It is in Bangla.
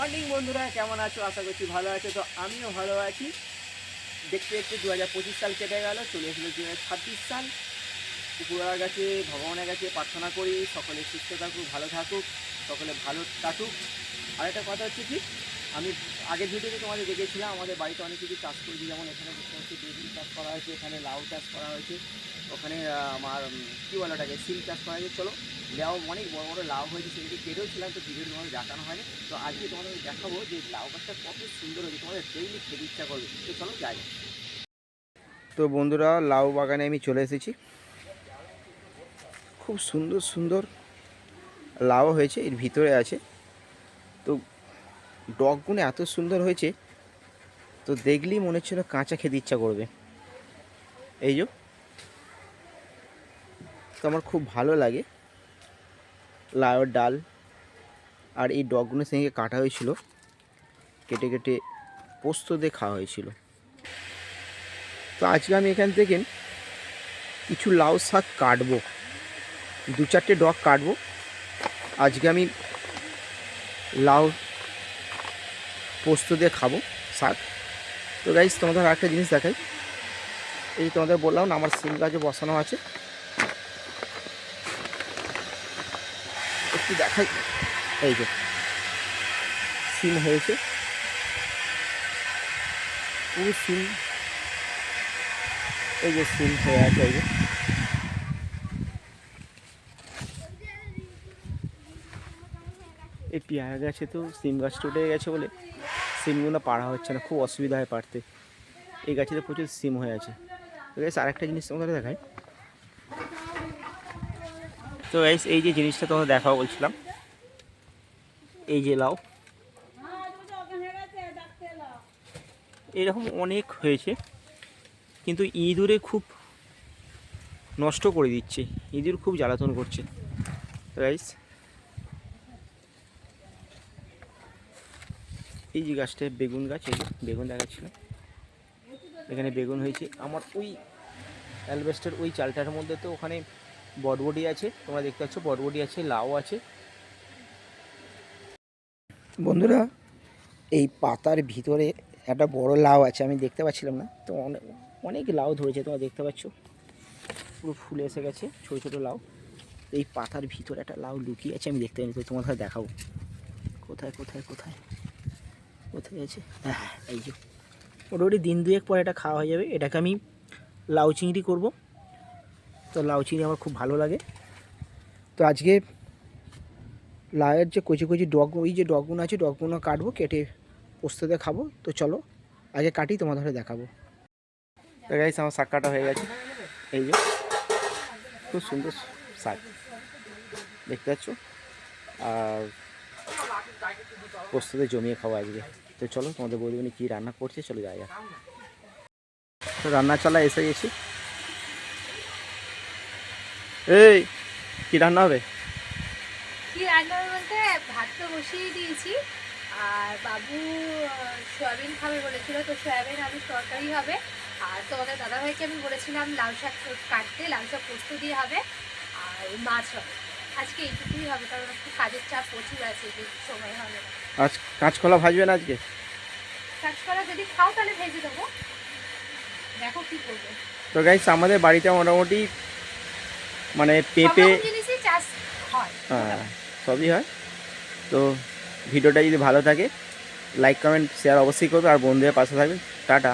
মর্নিং বন্ধুরা, কেমন আছো? আশা করছি ভালো আছো। তো আমিও ভালো আছি। দেখতে দেখতে দু হাজার পঁচিশ সাল কেটে গেল, চলে এসেছিল দু হাজার ছাব্বিশ সাল। উপরওয়ালার কাছে ভগবানের কাছে প্রার্থনা করি, সকলে সুস্থ থাকুক, ভালো থাকুক, সকলে ভালো থাকুক আর একটা কথা হচ্ছে কি, আমি আগের ভিডিওতে তোমাদের দেখেছিলাম, আমাদের বাড়িতে অনেক কিছু চাষ করেছি, যেমন এখানে দেখতে হচ্ছে বেগুন চাষ করা হয়েছে, এখানে লাউ চাষ করা হয়েছে। ওখানে আমার কী বলে ওটাকে সিম চাষ করা হয়েছে চলো, লাউ অনেক বড় বড় লাউ হয়েছে সেগুলি কেটেও ছিলাম, তো ভিডিও তোমাদের দেখানো হয়নি। তো আজকে তোমাদের দেখাবো যে লাউ গাছটা কত সুন্দর হয়েছে, তোমাদের ডেইলি খেতে ইচ্ছা করবে। তো চলো, যাই। তো বন্ধুরা, লাউ বাগানে আমি চলে এসেছি। খুব সুন্দর সুন্দর লাউ হয়েছে, এর ভিতরে আছে। তো ডগগুলো এত সুন্দর হয়েছে, তো দেখলেই মনে হচ্ছিল কাঁচা খেতে ইচ্ছা করবে। এই যে তো আমার খুব ভালো লাগে। লাউয়ের ডাল আর এই ডগগুলোর সঙ্গে কাটা হয়েছিল। কেটে কেটে পোস্ত দিয়ে খাওয়া হয়েছিল। তো আজকে আমি এখান থেকে কিছু লাউ শাক কাটবো। দু চারটে ডগ কাটবো। আজকে আমি লাউ পোস্ত দিয়ে খাব শাক। তো গাইজ তোমাদের আর একটা জিনিস দেখাই। এই তোমাদের বললাম আমার সিম গাছে বসানো আছে। একটু দেখাই। এই যে, সিম হয়েছে। পুরো সিম। এই যে সিম হয়ে আছে, এই যে। এই পেয়ারা গাছে তো সিম গাছটা উঠে গেছে বলে সিমগুলো পাড়া হচ্ছে না, খুব অসুবিধা হয় পাড়তে। এই গাছে তো প্রচুর সিম হয়ে আছে। তো গাইস আরেকটা জিনিস তোমাদের দেখাই। তো এই যে জিনিসটা তোমাদের দেখাও বলছিলাম। এই যে লাউ। এরকম অনেক হয়েছে, কিন্তু ইঁদুরে খুব নষ্ট করে দিচ্ছে। ইঁদুর খুব জ্বালাতন করছে। রাইস এই যে গাছটা, বেগুন গাছ, এই বেগুন দেখাচ্ছিল এখানে বেগুন হয়েছে। আমার ওই অ্যালবেস্টার ওই চালটার মধ্যে তো ওখানে বটবটি আছে, তোমরা দেখতে পাচ্ছ বটবটি আছে, লাউ আছে। বন্ধুরা, এই পাতার ভিতরে একটা বড় লাউ আছে, আমি দেখতে পাচ্ছিলাম না। তো অনেক অনেক লাউ ধরেছে, তোমরা দেখতে পাচ্ছ? পুরো ফুলে এসে গেছে, ছোটো ছোটো লাউ। এই পাতার ভিতরে একটা লাউ লুকিয়ে আছে, আমি দেখতে পাইনি, তো তোমাদের দেখাবো। কোথায় কোথায় কোথায়? কোথায় আছে? হ্যাঁ এই যে। মোটামুটি দিন দুয়েক পর এটা খাওয়া হয়ে যাবে। এটাকে আমি লাউ চিংড়ি করব। তো লাউ চিংড়ি আমার খুব ভালো লাগে। তো আজকে লাউয়ের যে কচি কচি ডগ ওই যে ডগগুলো আছে ডগগুলো কাটবো, কেটে পোস্ততে খাব। তো চলো, আগে কাটি তোমাদের দেখাবো। তো গাইস আমার শাক কাটা হয়ে গেছে। এই যে, খুব সুন্দর শাক। দেখতে পাচ্ছ? আর পোস্ততে জমিয়ে খাব আজকে। তো চলো, তোমাদের বৌদিমণি কী রান্না করছে, চলো যাই। তো রান্না চালা এসে গেছি। এই কি রান্না হবে? কি রান্না হবে বলতে ভাত তো বসিয়ে দিয়েছি। আর বাবু সয়াবিন খাবে বলেছিল তো সয়াবিন আলু তরকারি হবে। আর তোমাদের দাদাভাইকে আমি বলেছিলাম লাউ শাক কাটতে লাউ শাক পোস্ত দিয়ে হবে আর মাছ হবে। আজকে এইটুকুই হবে কারণ একটু কাজের চাপ প্রচুর আছে যে সময় হবে আজ কাঁচকলা ভাজবে না আজকে? কাঁচকলা যদি খাও তাহলে ভেজে দেবো। দেখো কি করবে। তো গাইস আমাদের বাড়িতে মোটামুটি মানে পেঁপে হয়। হ্যাঁ সবই হয়। তো ভিডিওটা যদি ভালো থাকে লাইক কমেন্ট শেয়ার অবশ্যই করবে। আর বন্ধুদের পাশে থাকবে টাটা।